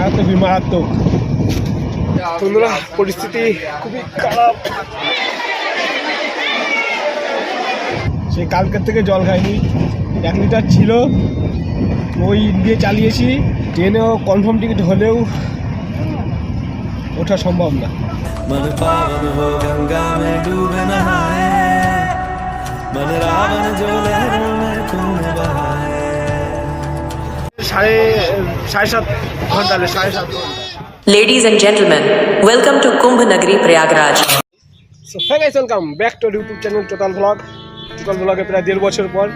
মারাত্মক মারাত্মক বন্ধুরা পরিস্থিতি খুবই খারাপ সে কালকের থেকে জল খাইনি এক লিটার ছিল ওই দিয়ে চালিয়েছি ট্রেনেও কনফার্ম টিকিট হলেও ওঠা সম্ভব না मन पावन हो गंगा में डूबे नहाए मन रावण जो लहरों में खून बहाए সাড়ে সাড়ে সাত ঘণ্টা সাড়ে সাত ঘণ্টা। Ladies and gentlemen, welcome to Kumbh Nagri Prayagraj. So হ্যাঁ guys welcome back to YouTube channel total blog total ব্লগে প্রায় দেড় বছর পর।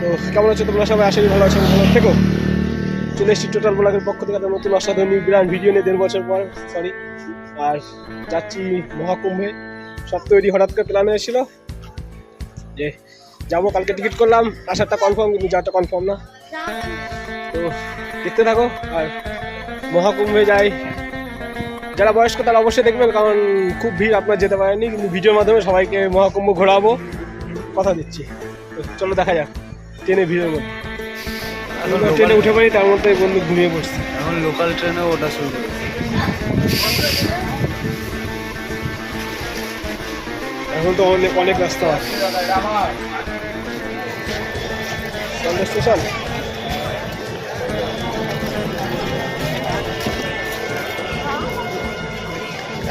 তো কেমন আছো তোমরা সবাই? করি ভালো আছো ভালো থেকো। চলে এসেছি টোটাল ব্লগের পক্ষ থেকে একটা নতুন অসাধারণ বিরাট ভিডিও নিয়ে দেড় বছর পর সরি আর যাচ্ছি মহাকুম্ভে। সব তৈরি হঠাৎ করে প্ল্যান হয়েছিল যে যাব কালকে টিকিট করলাম। আসারটা কনফার্ম কিন্তু যাওয়াটা কনফার্ম না। তো দেখতে থাকো আর মহাকুম্ভে যাই। যারা বয়স্ক তারা অবশ্যই দেখবেন কারণ খুব ভিড় আপনার যেতে পারেনি কিন্তু ভিডিওর মাধ্যমে সবাইকে মহাকুম্ভ ঘোরাবো। কথা দিচ্ছি। চলো দেখা যাক ট্রেনে ভিড়ের মধ্যে। ট্রেনে উঠে পারি তার মধ্যে বন্ধু ঘুমিয়ে পড়ছি। এখন লোকাল ট্রেনে ওটা শুরু এখন তো অনেক অনেক রাস্তা আছে। কলেজ স্টেশন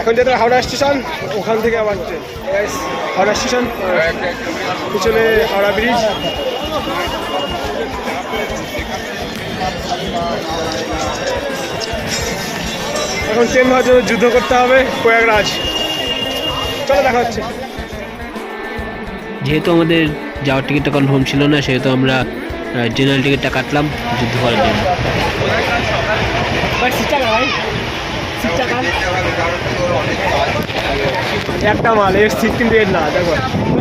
এখন হবে হাওড়া স্টেশন ওখান থেকে আবার ট্রেন হাওড়া স্টেশন পিছনে হাওড়া ব্রিজ এখন ট্রেন জন্য যুদ্ধ করতে হবে, প্রয়াগরাজ। চলো, দেখা হচ্ছে। যেহেতু আমাদের যাওয়ার টিকিটটা কনফার্ম ছিল না সেহেতু আমরা জেনারেল টিকিটটা কাটলাম যুদ্ধ করার জন্য। ভাই সিট টাকা ভাই। সিট টাকা একটা মাল এর সিট কিন্তু এর না দেখো।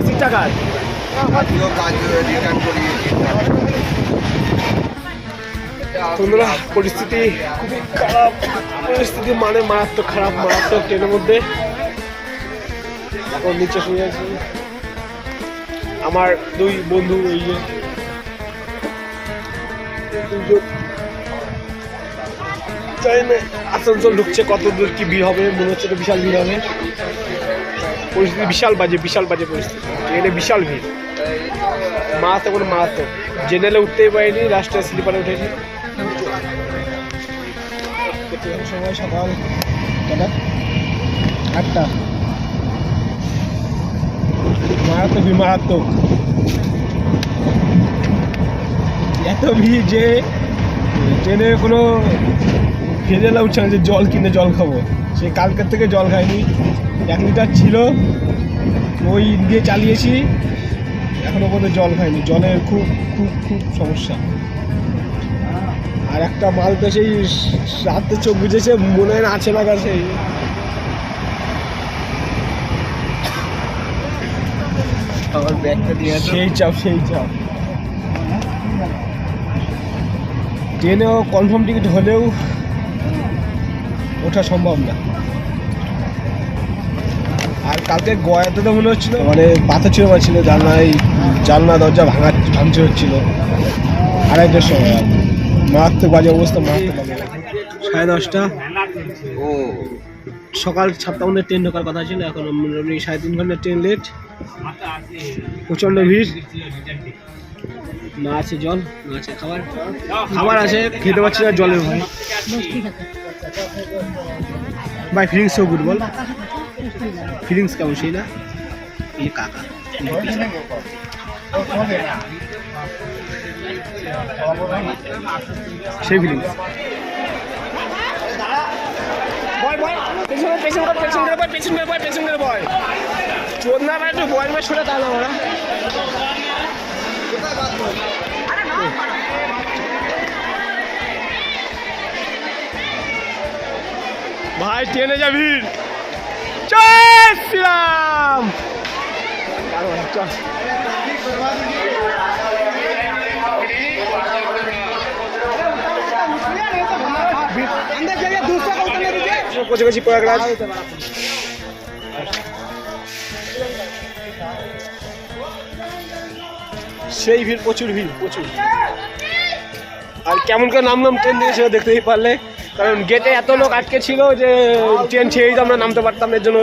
সিট টাকা বন্ধুরা পরিস্থিতি খুবই খারাপ। পরিস্থিতি মানে মারাত্মক খারাপ মারাত্মক ট্রেনের মধ্যে। এখন নিচে শুয়ে আছি। আমার দুই বন্ধু এই যে। আসানসোল ঢুকছে কত দূর কি ভিড় হবে, মনে হচ্ছে তো বিশাল ভিড় হবে। পরিস্থিতি বিশাল বাজে বিশাল বাজে পরিস্থিতি। ট্রেনে বিশাল ভিড়। মারাত্মক কোনো মারাত্মক জেনারেলে উঠতেই পারিনি লাস্টে স্লিপারে উঠেছি সময় সকাল আটটা। মারাত্মক ভিড় এত ভিড় যে ট্রেনে কোনো ফেরেলা উঠছে না যে জল কিনে জল খাব। সে কালকের থেকে জল খাইনি। এক লিটার ছিল। ওই দিয়ে চালিয়েছি। এখনও পর্যন্ত জল খাইনি। জলের খুব খুব খুব সমস্যা। আর একটা মাল তো সেই রাতে চোখ বুঝেছে, মনে হয় না আছে না কাছে আমার ব্যাগটা দিয়ে সেই চাপ সেই চাপ। ট্রেনেও কনফার্ম টিকিট হলেও ওঠা সম্ভব না। আর কালকে গয়াতে তো মনে হচ্ছিল মানে পাথর ছিল ছিল জানলায় জানলা দরজা ভাঙা ভাঙচুর হচ্ছিল। আড়াইটার সময় আর মারাত্মক বাজে অবস্থা মারাত্মক বাজে সাড়ে দশটা। ও। সকাল সাতটা মধ্যে ট্রেন ঢোকার কথা ছিল এখন সাড়ে তিন ঘণ্টা ট্রেন লেট প্রচণ্ড ভিড়। না আছে জল না আছে খাবার। খাবার আছে খেতে পারছি না জলের ভয়। ভাই ফিলিংস সো গুড বল। ফিলিংস কেমন সেই না? এই কাকা। সেই ফিলিংস পেছনে পেছনে কর পেছনে করে বয় পেছনে করে বয় পেছনে করে না পারে একটু বয় বয় সরে তাহলে আমরা ভাই ট্রেনে যা ভিড়। জয় শ্রীরাম। প্রয়াগরাজ। সেই ভিড় প্রচুর ভিড় প্রচুর। আর কেমন করে নামলাম ট্রেন থেকে সেটা দেখতেই পারলে। কারণ গেটে এত লোক আটকে ছিল যে ট্রেন ছেড়েই তো আমরা নামতে পারতাম না। এর জন্য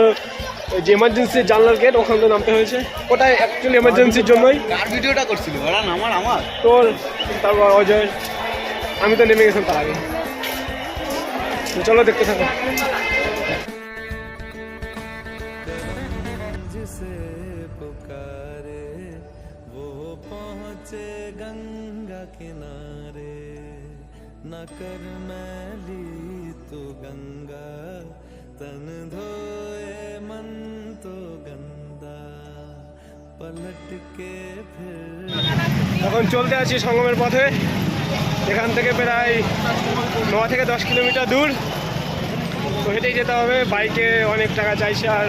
যে এমার্জেন্সি জানলার গেট ওখান থেকে নামতে হয়েছে। ওটা অ্যাকচুয়ালি এমার্জেন্সির জন্যই। ভিডিওটা করছিল? ওরা আমার আমার? তোর তারপর অজয়। আমি তো নেমে গেছিলাম তার আগে। চলো দেখতে থাকো। गंगा किनारे न कर मैली तू गंगा तन धोए मन तो गंदा पलट के फिर এখন চলতে আছি সঙ্গমের পথে এখান থেকে প্রায় ন থেকে দশ কিলোমিটার দূর তো হেঁটেই যেতে হবে বাইকে অনেক টাকা চাইছে আর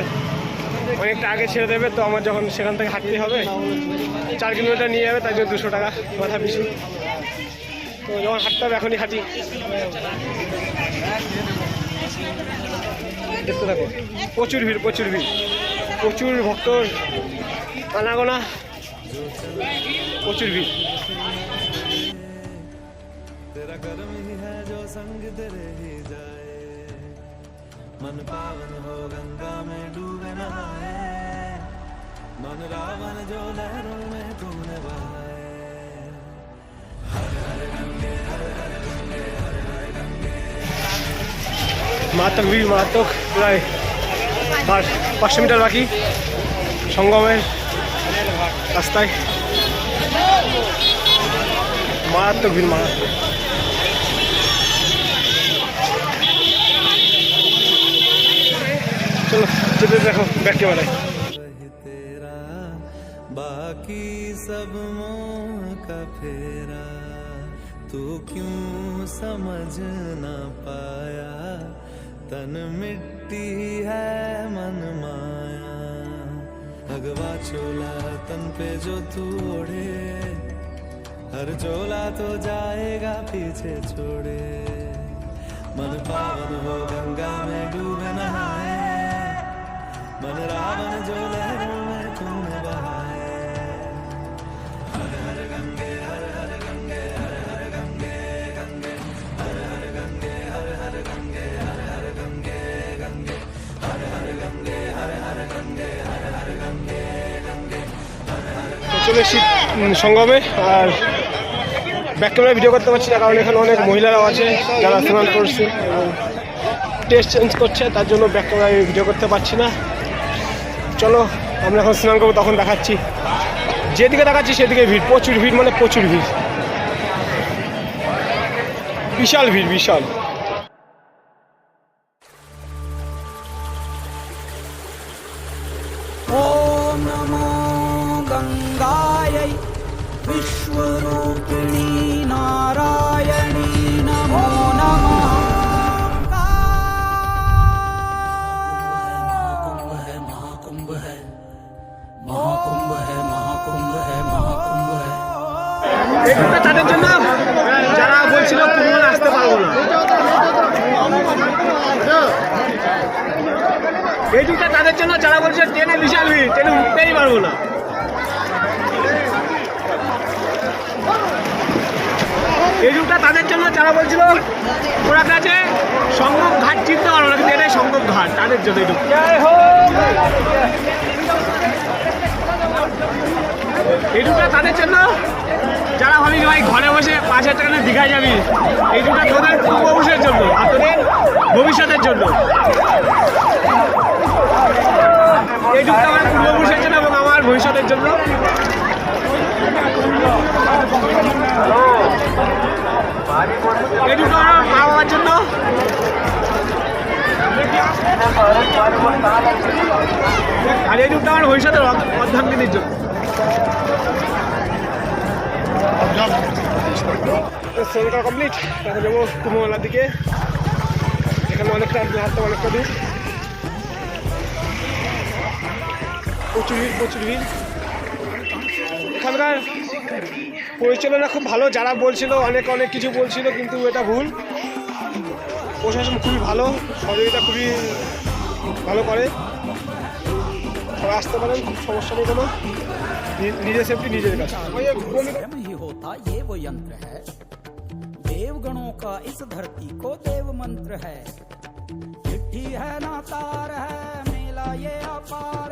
অনেকটা আগে ছেড়ে দেবে তো আমার যখন সেখান থেকে হাঁটতে হবে চার কিলোমিটার নিয়ে যাবে তাই জন্য দুশো টাকা মাথা পিছু তো যখন হাঁটতে হবে এখনই হাঁটি দেখতে থাকো প্রচুর ভিড় প্রচুর ভিড় প্রচুর ভক্তর আনাগোনা প্রচুর ভিড় तेरा कर्म ही है जो संग तेरे ही जाए मन पावन हो गंगा में डूबे नहाए मन रावण जो लहरों में तूने बहाए মারাত্মক ভিড় মারাত্মক প্রায় আর পাঁচশো মিটার বাকি সঙ্গমের রাস্তায় মারাত্মক ভিড় মারাত্মক चले देखो, बैठ वाले तेरा, बाकी सब मोह का फेरा। तू क्यों समझ ना पाया? तन मिट्टी है मन माया। अगवा चोला तन पे जो तू ओढ़े हर चोला तो जाएगा पीछे छोड़े। मन पावन हो गंगा में डूबे नहाए। मन रावण जो लहरों में तूने बहाए তো চলে এসেছি উম, সঙ্গমে আর ব্যাক ক্যামেরা ভিডিও করতে পারছি না কারণ এখানে অনেক মহিলারাও আছে যারা স্নান করছে এবং টেস্ট চেঞ্জ করছে তার জন্য ব্যাক ক্যামেরা ভিডিও করতে পারছি না চলো, আমরা এখন স্নান করব, তখন দেখাচ্ছি। যেদিকে দেখাচ্ছি, সেদিকে ভিড়, প্রচুর ভিড় মানে প্রচুর ভিড়। বিশাল ভিড়, বিশাল। এই দুটা তাদের জন্য যারা বলছে ট্রেনে বিশাল ভিড় ট্রেনে উঠতেই পারব না। এই রুটটা তাদের জন্য যারা বলছিল, ওরা কাছে সঙ্গম ঘাট চিনতে পারব না, কিন্তু এটাই সঙ্গম ঘাট, তাদের জন্য রুট এই রুটটা তাদের জন্য যারা ভাবি ভাই ঘরে বসে পাঁচ হাজার টাকা দীঘায় যাবি, এই রুটটা তোদের পূর্বপুরুষের জন্য, আর তোদের ভবিষ্যতের জন্য। এই রুটটা আমার পূর্বপুরুষের জন্য এবং আমার ভবিষ্যতের জন্য। এই রুটটা আমার মা বাবার জন্য। আর এই রুটটা আমার ভবিষ্যতের অর্ধাঙ্গিনীর জন্য। সেমিটার কমপ্লিট এখন যাব কুমোলার দিকে। এখানে অনেকটা হাঁটতে অনেকটা দূর। প্রচুর ভিড় প্রচুর ভিড় এখানকার পরিচালনা খুব ভালো যারা বলছিল অনেক অনেক কিছু বলছিল কিন্তু এটা ভুল প্রশাসন খুবই ভালো সহযোগিতা খুবই ভালো করে সবাই আসতে পারেন সমস্যা নেই কোনো নি- নিজের সেফটি নিজের কাছে स्वयं ही होता ये वो यंत्र है देव देवगणों का इस धरती को देव मंत्र है चिट्ठी है ना तार है मेला ये अपार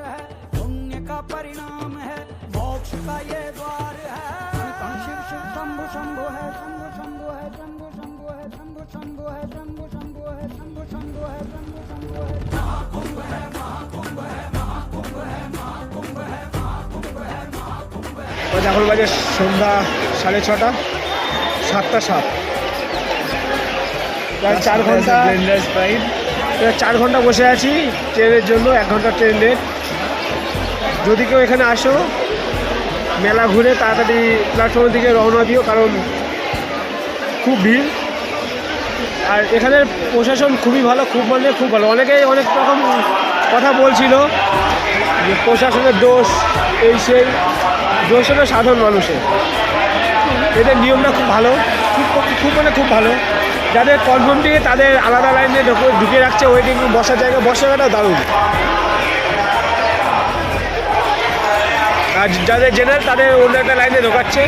এখন বাজে সন্ধ্যা সাড়ে ছটা সাতটা সাত। প্রায় চার ঘণ্টা প্রায় চার ঘণ্টা বসে আছি ট্রেনের জন্য এক ঘণ্টা ট্রেন লেট। যদি কেউ এখানে আসো মেলা ঘুরে তাড়াতাড়ি প্ল্যাটফর্মের দিকে রওনা দিও কারণ খুব ভিড়। আর এখানের প্রশাসন খুবই ভালো খুব মানে খুব ভালো। অনেকেই অনেক রকম কথা বলছিল যে প্রশাসনের দোষ এই সেই। দোষ হলো সাধারণ মানুষের এদের নিয়মটা খুব ভালো। খুব খুব মানে খুব ভালো। যাদের কনফার্ম টিকে তাদের আলাদা লাইনে ঢুকে- রাখছে ওয়েটিং বসার জায়গা বসার জায়গাটা দারুণ। আর যাদের জেনারেল তাদের অন্য একটা লাইনে ঢোকাচ্ছে।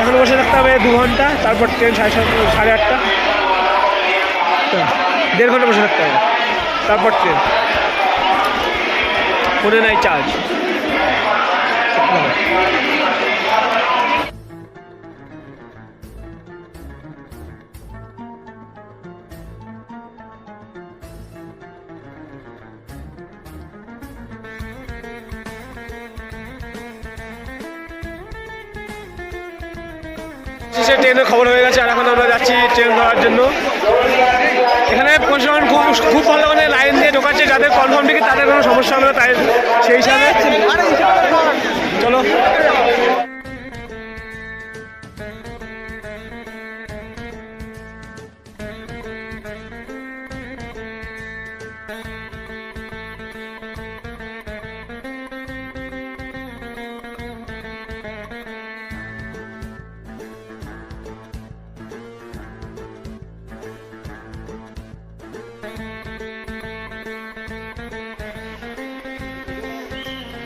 এখন বসে থাকতে হবে দু ঘণ্টা, তারপর ট্রেন সাড়ে সাতটা সাড়ে আটটা। দেড় ঘণ্টা বসে থাকতে হবে। তারপর ট্রেন ফোনে নাই চার্জ সে ট্রেনের খবর হয়ে গেছে, আর এখন আমরা যাচ্ছি ট্রেন ধরার জন্য। এখানে প্রশাসন খুব খুব ভালো মানে লাইন দিয়ে ঢোকাচ্ছে, যাদের কনফার্ম টিকিট তাদের কোনো সমস্যা হবে তাই সেই হিসাবে চলো।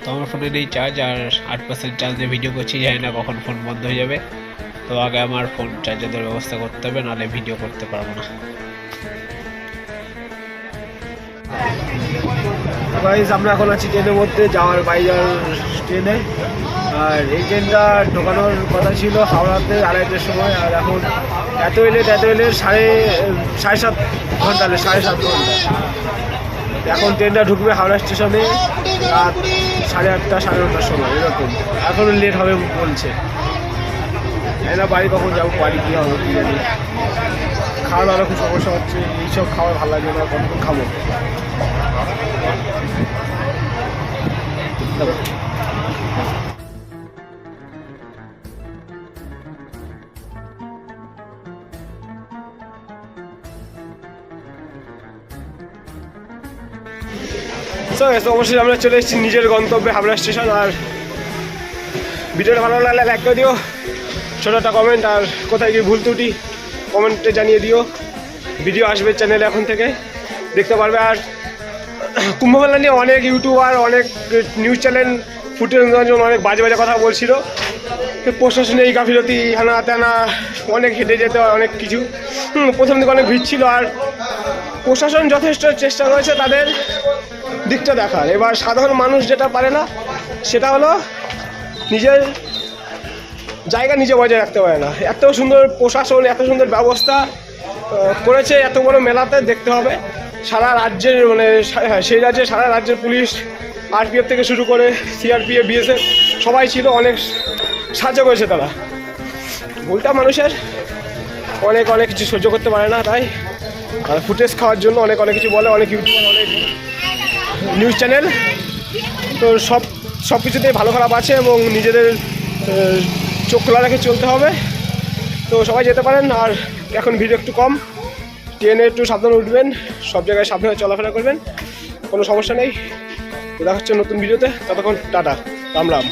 তো আমার ফোনে নেই চার্জ আর আট পার্সেন্ট চার্জ দিয়ে ভিডিও করছি, জানি না কখন ফোন বন্ধ হয়ে যাবে। তো আগে আমার ফোন চার্জার দেওয়ার ব্যবস্থা করতে হবে, নাহলে ভিডিও করতে পারব না। গাইজ আমরা এখন আছি ট্রেনের মধ্যে, যাওয়ার বাইজার ট্রেনে। আর এই ট্রেনটা ঢোকানোর কথা ছিল হাওড়াতে আড়াইটের সময়, আর এখন এত লেট এত এলে সাড়ে সাড়ে সাত ঘণ্টা, সাড়ে সাত ঘণ্টা। এখন ট্রেনটা ঢুকবে হাওড়া স্টেশনে রাত সাড়ে আটটা সাড়ে নটার সময় এরকম। এখনও লেট হবে বলছে। না বাড়ি কখন যাব বাড়ি কী হবে কী জানি। খাওয়া দাওয়ার খুব সমস্যা হচ্ছে এইসব খাওয়া ভালো লাগে না কখন খাব। Thank guys, তো অবশ্যই আমরা চলে এসেছি নিজের গন্তব্যে হাবড়া স্টেশন, আর ভিডিওটা ভালো লাগলে লাইক করে দিও। ছোটো একটা কমেন্ট আর কোথায় গিয়ে ভুল ত্রুটি কমেন্টে জানিয়ে দিও। ভিডিও আসবে চ্যানেলে এখন থেকে। দেখতে পারবে, আর কুম্ভমেলা নিয়ে অনেক ইউটিউবার অনেক নিউজ চ্যানেল ফুটে নেওয়ার জন্য অনেক বাজে বাজে কথা বলছিল। প্রশাসনে এই গাফিলতি, হানা তেনা অনেক হেঁটে যেতে অনেক কিছু। প্রথম দিকে অনেক ভিড় ছিল, আর প্রশাসন যথেষ্ট চেষ্টা করেছে তাদের। দিকটা দেখার এবার সাধারণ মানুষ যেটা পারে না সেটা হলো নিজের জায়গা নিজে বজায় রাখতে পারে না। এত সুন্দর প্রশাসন এত সুন্দর ব্যবস্থা করেছে এত বড় মেলাতে দেখতে হবে। সারা রাজ্যের মানে হ্যাঁ, সেই রাজ্যে সারা রাজ্যের পুলিশ আরপিএফ থেকে শুরু করে সিআরপিএফ বিএসএফ সবাই ছিল অনেক সাহায্য করেছে তারা। ভুলটা মানুষের অনেক অনেক কিছু সহ্য করতে পারে না তাই। আর ফুটেজ খাওয়ার জন্য অনেক অনেক কিছু বলে অনেক ইউটিউবার অনেক নিউজ চ্যানেল তো সব সব কিছুতেই ভালো খারাপ আছে এবং নিজেদের চোখ খোলা রেখে চলতে হবে। তো সবাই যেতে পারেন, আর এখন ভিড় একটু কম। ট্রেনে একটু সাবধানে উঠবেন, সব জায়গায় সাবধানে চলাফেরা করবেন, কোনো সমস্যা নেই। দেখা হচ্ছে নতুন ভিডিওতে, ততক্ষণ টাটা, রাম রাম।